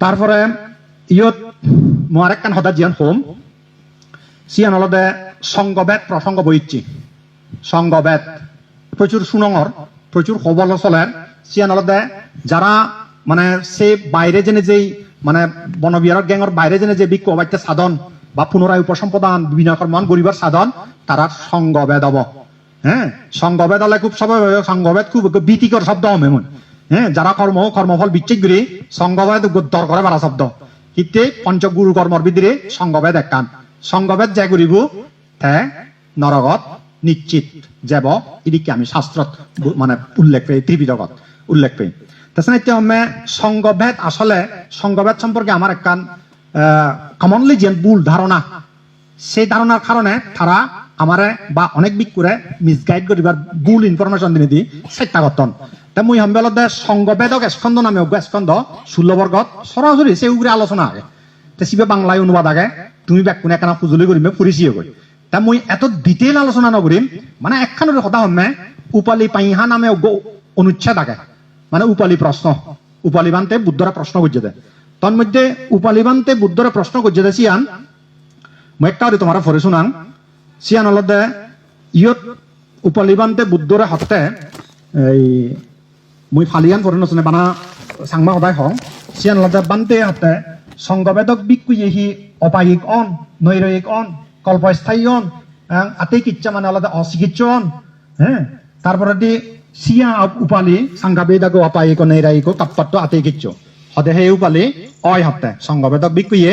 তারপরে ইয়ত মই আরেকখান হদা জিয়ান হোম। সিয়ান হলদে সঙ্গবেদ প্রসঙ্গ বইচ্ছি। সঙ্গবেদ প্রচুর সুনঙর, প্রচুর সবল চলের সিয়ান হলদে যারা মানে সে বাইরে জেনে যেই মানে বনবিহার গ্যাংর বাইরে জেনে যে বিক্ষোভ সাধন বা পুনরায় উপসম্পদান বিভিন্ন কর্মন গরিবার সাধন তারা সঙ্গবেদ হব। হ্যাঁ? সঙ্গবেদ হলে খুব সবাই সঙ্গবেদ খুব ভীতিকর শব্দ হবে মন হ্যাঁ যারা কর্ম, কর্মফল বিচ্ছিক করে সঙ্গবেদ দর করে বাড়া শব্দ। কিন্তু পঞ্চগুরু কর্মর ভিতরে সঙ্গবেদ একখান সঙ্গবেদ যে করিব তে নরগত নিশ্চিত যাব এদিকে আমি শাস্ত্রত বু- মানে উল্লেখ পেয়ে ত্রিবিদগত উল্লেখ পেয়ে তাছাড়া এতিয়া আমি সঙ্গভেদ আসলে সঙ্গভেদ সম্পর্কে আমার একখান কমনলি যে ভুল ধারণা সেই ধারণার কারণে তারা আমারে বা অনেক বিক্ষুরে মিসগাইড করিবার ভুল ইনফরমেশন দিনে দি চেষ্টা করতন তা মুই সম্বেলতে সংগবেদক স্কন্ধ নামে অজ্ঞ স্কন্ধ ষোলো বর্গত, সরাসরি সে উগরে আলোচনা আগে। তা সিবে বাংলায় অনুবাদ আগে, তুমি ব্যাকুনে একখানা ফুজুলি করিমে ফুরিছিয়ে গই তা মুই এত ডিটেইল আলোচনা নকরিম মানে একখানের কথা হমে উপালি পাইহা নামে অজ্ঞ অনুচ্ছেদ আগে। মানে উপালি প্রশ্ন উপালি বান্তে বুদ্ধরা প্রশ্ন করছে দে। তন্মধ্যে উপালি বান্তে বুদ্ধরা প্রশ্ন করছে দে সিয়ান মই একটা তোমার ফরে শুনাং। সিয়ান অলদে ইয়ত উপলিবান্তে বুদ্ধরে হতে, এই মই ফালিয়ান ফরে নচনে বানা সাংমা সদায় হং সিয়ান অলদে বান্তে হতে সংগবেদক বিকু ইহি অপায়িক অন নৈরয়িক অন, কল্পস্থায়ী অন আতেই কিচ্ছা মানে আলাদা অচিকিৎস অন হ্যাঁ তারপরে দি সিয়া উপালি সাংগাবেদক অপায়িক নৈরায়িক কাপ্পাত্ত আতেই কিচ্ছ। হদে সেই উপালি অয় হতে সংগবেদক বিকুয়ে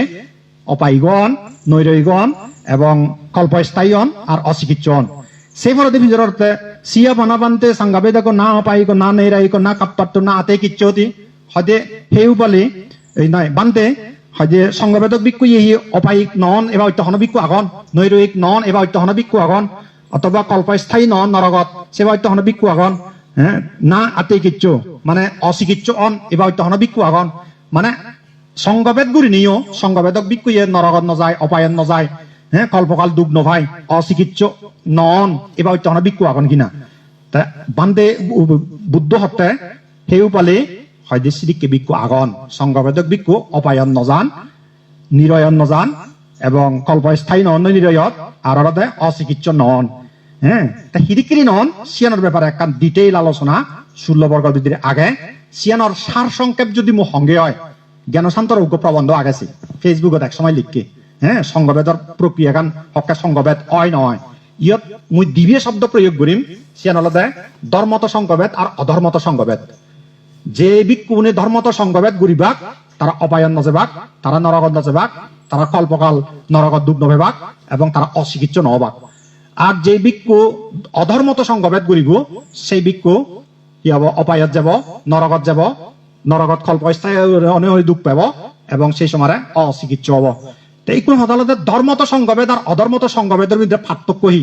অপায়িগণ নৈরৈগণ এবং কল্পস্থায়ীন আর অচিকিৎসন সেই ফলতে ভিতরতে সিয়া বনাবান্তে সংগাবেদক না অপায়িক না নৈরায়িক না কাপ্পাত্ত না আতে কিচ্ছতি হদে সেই উপালি এই নয় বান্তে হদে সংগবেদক বিক্ষু ইহি অপায়িক নন এবার অত্যহন বিক্ষু আগন নৈরয়িক নন এবার অত্যহন বিক্ষু আগন অথবা কল্পস্থায়ী নন নরগত সেবা অত্যহন বিক্ষু আগন হ্যাঁ না আতে কিচ্ছু মানে অচিকিৎস অন এবার অত্যহন বিক্ষু আগন মানে সংগবেদ গুরি নিও সংগবেদক বিকুয়ে নরগত নযায় অপায়ন নযায় হ্যাঁ কল্পকাল দুগ নভাই অচিকিৎস নন, এবার অত্যহন বিক্ষু আগন কিনা। বান্দে বুদ্ধ হতে সেও পালে হয়তো সিদিককে বিক্ষু আগন সংগবেদক বিক্ষু অপায়ন নজান, নিরয়ন নজান, এবং কল্পস্থায়ী নন, নিরয়ত আর আলাদা অচিকিৎস নন। হ্যাঁ তা হিরিকিরি নন, সিয়ানোর ব্যাপারে একটা ডিটেইল আলোচনা ষোলো বর্গ ভিতরে আগে, সিয়ানোর সার সংক্ষেপ যদি মো সঙ্গে হয়, জ্ঞানশান্তর উগ্র প্রবন্ধ আগেছে ফেসবুকত এক সময় লিখকে। হ্যাঁ সংগবেদর প্রক্রিয়া গান হকে সংগবেদ হয় নহয়। ইয়ত মুই দিবিয়ে শব্দ প্রয়োগ করিম সিয়ান আলাদা ধর্মত সংঘবেদ আর অধর্মত সংগবেদ যে বিক্ষুবনে ধর্মত সংগবেদ গুরিবাক তারা অপায়ন নজেবাক তারা নরগত নজেবাক তারা কল্পকাল নরগত দুগ নভেবাক এবং তারা অচিকিৎস নহবাক। আর যে বিক্ষু অধর্মত সংগবেদ গুরিব সেই বিক্ষু কি হব? অপায়ত যাব নরগত যাব নরগত কল্পস্থায়ী অনেক দুঃখ পাব, এবং সেই সময় অচিকিৎস হব। তো এইগুলো আদালতে ধর্মত সংগবেদ আর অধর্মত মধ্যে পার্থক্য হি।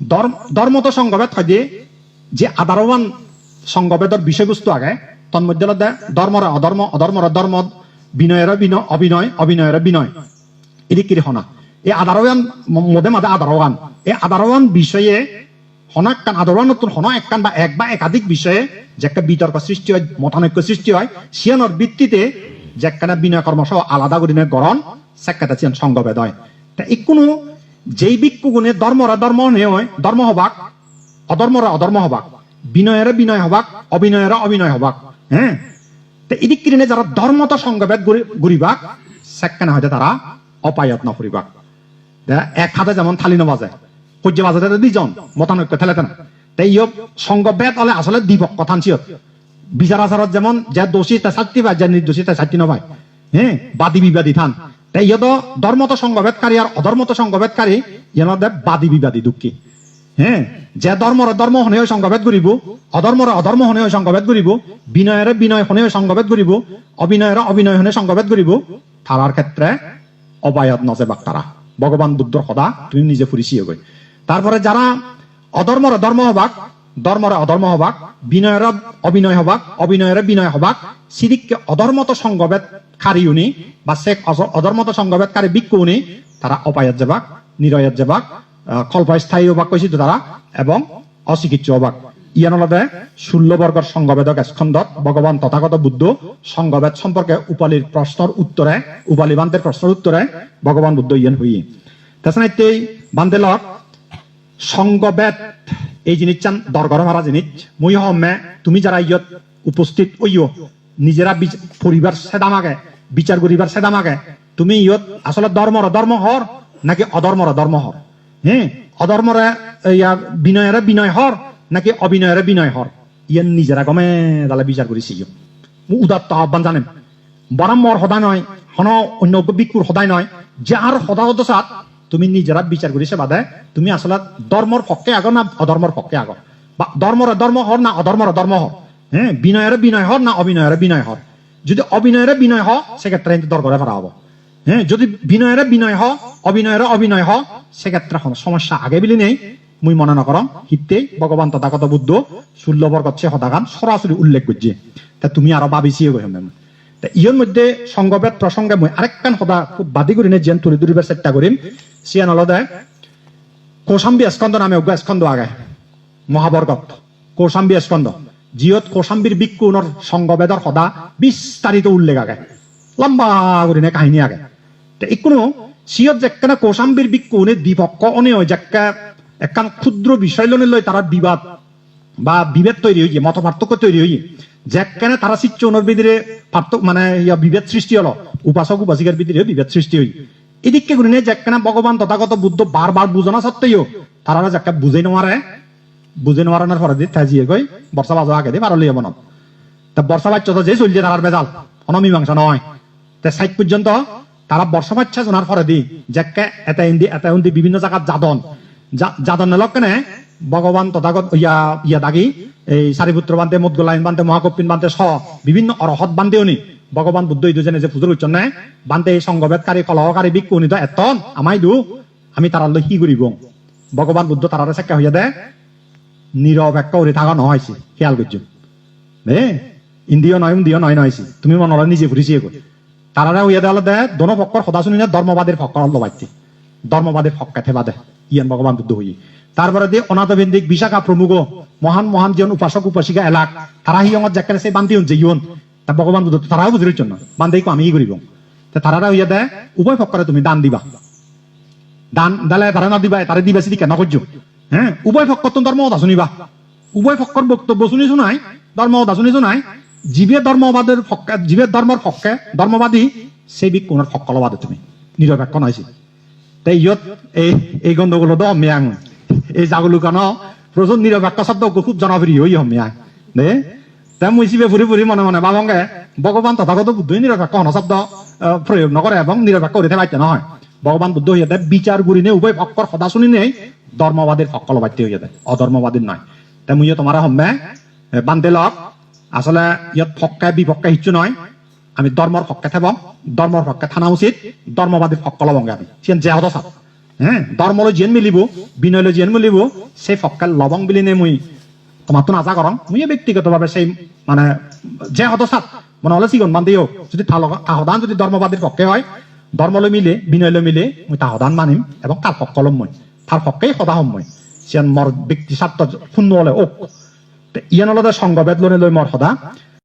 ধর্ম- ধর্মত সংগবেদ হয় যে সংগবেদর বিষয়বস্তু আগে ধর্মরা অধর্ম অধর্মরা ধর্ম বিনয়ের বিনয় অভিনয়ের বিনয়। এদিকে হনা এই আধারবান ম- মধ্যে মাঝে আধারবান এই আধারবান বিষয়ে হনা একখান আধারবান নতুন হনা একখান বা এক বা একাধিক বিষয়ে যে একটা বিতর্ক সৃষ্টি হয়, মতানৈক্য সৃষ্টি হয় সিয়ানোর ভিত্তিতে যে একখানা বিনয় কর্ম সহ আলাদা করে গরণ তা কোনো যেই ধর্মরা ধর্ম ধর্ম হবাক অধর্মরা অধর্ম হবাক বিনয়ের বিনয় হবাক হবাক হ্যাঁ? এদিক কিনে যারা ধর্মত সংগবেদ হয়তো তারা দে, এক হাতে যেমন থালি নবাজে সূর্য বাজাতে দুইজন মতানৈক্য ঠেলে না। তাই ইয়ক সংগবেদ হলে আসলে দিবক কথান চিয়ত। বিচার আচারত যেমন যে দোষী তা শাস্তি পায় যে নির্দোষী তা শাস্তি নপায় হ্যাঁ? বাদী বিবাদী থান। তাই ইয়ত ধর্মত সংগবেদকারী আর অধর্মত সংগবেদকারী ইয়নদে বাদী বিবাদী দুঃখী। হ্যাঁ? যে ধর্মর ধর্ম হনে সংগবেদ করিব, অধর্মর অধর্ম হনে সংগবেদ করিব, বিনয়ের বিনয় হনে সংগবেদ করিব, অবিনয়ের অবিনয় হনে সংগবেদ করিব তারার ক্ষেত্রে অবায়ত নজেবাক তারা ভগবান বুদ্ধর সদা, তুমি নিজে ফুরিছি গৈ তারপরে যারা অধর্মর ধর্ম হবাক ধর্মর অধর্ম হবাক, বিনয়ের অবিনয় হবাক, অবিনয়ের বিনয় হবাক, সিদিককে অধর্মত সংগবেদ কারি উনি বা অজ- অধর্মত সংগবেদ কারি বিক্ষু উনি, তারা অপায়ত যাবাক, নিরয়ত যাবাক কল্পস্থায়ী হবাক কৈছিল তারা এবং অচিকিৎস হবাক। ইয়ান অলদে ষোল্ল বর্গর সংঘবেদক স্কন্ধত ভগবান তথাগত বুদ্ধ সংঘবেদ সম্পর্কে উপালির প্রশ্নের উত্তরে উপালি বান্তের প্রশ্নের উত্তরে ভগবান বুদ্ধ ইয়ান হই তাছাড়া এই বান্দেলত সংঘবেদ এই জিনিস চান দরগর মারা জিনিস মই হমে তুমি যারা ইয়ত উপস্থিত ওইও নিজেরা পরিবার সেদামাগে, বিচার করিবার সেদামাগে, তুমি ইয়ত আসলে ধর্মর ধর্ম হর, নাকি অধর্মর ধর্ম হর? হ্যাঁ অধর্মরে ইয়া বিনয়ের বিনয় হর, নাকি অবিনয়ের বিনয় হর? ইয়ান নিজেরা গমে দালে বিচার করিছি মু উদাত্ত আহ্বান জানেন। বরং মর সদায় নয়, হন অন্য বিকুর সদায় নয় যার সদা সদসাত তুমি নিজেরা বিচার করিছে বাদে তুমি আসলে ধর্মর পক্ষে আগ না অধর্মর পক্ষে আগ বা ধর্মর ধর্ম হর না অধর্মর ধর্ম হর হ্যাঁ বিনয়ের বিনয় হর না অবিনয়ের বিনয় হর যদি অবিনয়ের বিনয় হ সেক্ষেত্রে কিন্তু দরকারে ভরা হব। হ্যাঁ যদি বিনয়ের বিনয় হ অবিনয়ের অবিনয় হ সেক্ষেত্রে সমস্যা আগে বিলি নেই। মুই মনে নকরম হিতে ভগবান তথাগত বুদ্ধ ষোল্ল বর্গচ্ছে হতাগান সরাসরি উল্লেখ করছে তা তুমি আরও ভাবিছিয়ে গৈ মেম তা ইয়র মধ্যে সংগবেদ প্রসঙ্গে মই আরেকখান সদা খুব বাদি করি যেন তুলি তুলিবার চেষ্টা করিম সিয়ান অলদে, কৌশাম্বী স্কন্ধ নামে উগ্র স্কন্ধ আগে মহাবর্গত কৌশাম্বী স্কন্ধ জিয়ত কৌশাম্বীর বিক্ষুণর সংগবেদর সদা বিস্তারিত উল্লেখ আগে, লম্বা করে নে কাহিনী আগে। তে ইকুনো সিয়ত যেখানে কৌশাম্বীর বিক্ষুণে দ্বিপক্ষ অনেয় যেকা একখান ক্ষুদ্র বিষয় লনে লই তারা বিবাদ বা বিভেদ তৈরি হইছে মত পার্থক্য তৈরি হইছে। যেখানে তারা শিষ্যনের ভিতরে পার্থক্য মানে ইয়া বিভেদ সৃষ্টি হলো, উপাসক উপাসিকার ভিতরে বিভেদ সৃষ্টি হই এদিকে করে নিয়ে যেখানে ভগবান তথাগত বুদ্ধ বারবার বুঝানো সত্ত্বেও তারা যাকে বুঝে নেওয়ারে বুঝে নেওয়ার পরে দিয়ে থাজিয়ে গই বর্ষা বাজা আগে দিয়ে পারো লিয়ে বনত তা বর্ষা বাচ্চা যে চলছে তারার বেজাল অনমীমাংসা নয় তে সাইড পর্যন্ত তারা বর্ষা বাচ্চা শোনার পরে দি যেকে এটা ইন্দি এটা ইন্দি বিভিন্ন জায়গাত যাদন। যা- যাদন লক্ষণে ভগবান তথাগত ইয়া ইয়া দাগি, এই সারিপুত্র বান্ধে মুদগলাইন বান্ধে মহাকপিন বান্ধে স বিভিন্ন অরহত বান্ধেও নি ভগবান বুদ্ধ দুজনে যে পুজোর উচ্চনে বান্ধে এই সংগবেদকারী কলহকারী বিক্ষু নিত এতন, আমাই দু, আমি তারার লৈ কি করিব ভগবান বুদ্ধ তারারে চেকা হইয়া দে নিরপেক্ষ করে থাকা নহয়ছে, খেয়াল করছ হে ইন্দিয় নয় ইন্দিয় নয় নয়ছি তুমি মনে হলো নিজে ফুরিছি এগো তারা হইয়া দেওয়ালে দে দোনো পক্ষর সদা শুনি না ধর্মবাদের পক্ষ লবাইছে ধর্মবাদের পক্ষে থেবা দে, ইয়ান ভগবান বুদ্ধ হই তারপরে দিয়ে অনাথবেন্দিক বিশাখা প্রমুখ, মহান মহান জন উপাসক উপাসিকা এলাক তারা হিয়ঙত যেখানে সেই বান্তি হচ্ছে ইয়ন তা ভগবান বুদ্ধ তারাও বুঝির জন্য বান্ধাইকো আমি করিব। তা তারা হইয়া দে, উভয় পক্ষরে তুমি দান দিবা। দান দালে তারা না দিবা তারে দিবা সিদি কেন করছ হ্যাঁ উভয় পক্ষ তো ধর্ম অদা শুনিবা। উভয় পক্ষর বক্তব্য শুনি শুনাই ধর্ম অদা শুনি শুনাই জীবে ধর্মবাদের পক্ষে জীবের ধর্মের পক্ষে ধর্মবাদী সেই বিক কোন পক্ষলবাদে তুমি। নিরপেক্ষ নয়ছি তাই ইয়ত এই এই গন্ধগুলো তো হমিয়াং এই জাগলু কেন প্রচুর নিরপেক্ষ শব্দ খুব জনপ্রিয় হই হমিয়াং দে? তাই মুই শিবে ফুরি ফুরি মনে মনে বাবঙ্গে ভগবান তথাগত বুদ্ধই নিরপেক্ষ হন শব্দ প্রয়োগ নকরে এবং নিরপেক্ষ হইতে পাইতে নহয়। ভগবান বুদ্ধ হইয়া দেয় বিচার গুরি নে উভয় পক্ষর সদা শুনি নেই ধর্মবাদীর পক্ষল বাধ্য হইয়া দেয় অধর্মবাদীর নয় তাই মুই তোমার হম্মে বান্ধে লক আসলে ইয়াত পক্ষে বিপক্ষে হিচ্ছু নয় আমি ধর্মর পক্ষে থাকব ধর্মর পক্ষে থানা উচিত ধর্মবাদীর পক্ষ লবঙ্গে আমি। সেন যে হত সাত হ্যাঁ ধর্মলৈ জিয়েন মিলিব, বিনয়লৈ জিয়েন মিলিব, সেই পক্ষে লবং বুলি নে মুই। তোমার তো নাচা করম মুই ব্যক্তিগতভাবে সেই মানে যে হত সাত মনে হলে চিগন বান্ধিও যদি তাহদান যদি ধর্মবাদীর পক্ষে হয় ধর্মলৈ মিলে, বিনয়লৈ মিলে, মুই তাহদান মানিম এবং তার পক্ষ লম মই। তার পক্ষেই সদা হম মই। সেন মর ব্যক্তি স্বার্থ শূন্য হলে ওক ইয়ান অলতে সংঘবেদ লনে লৈ মৰ সদা।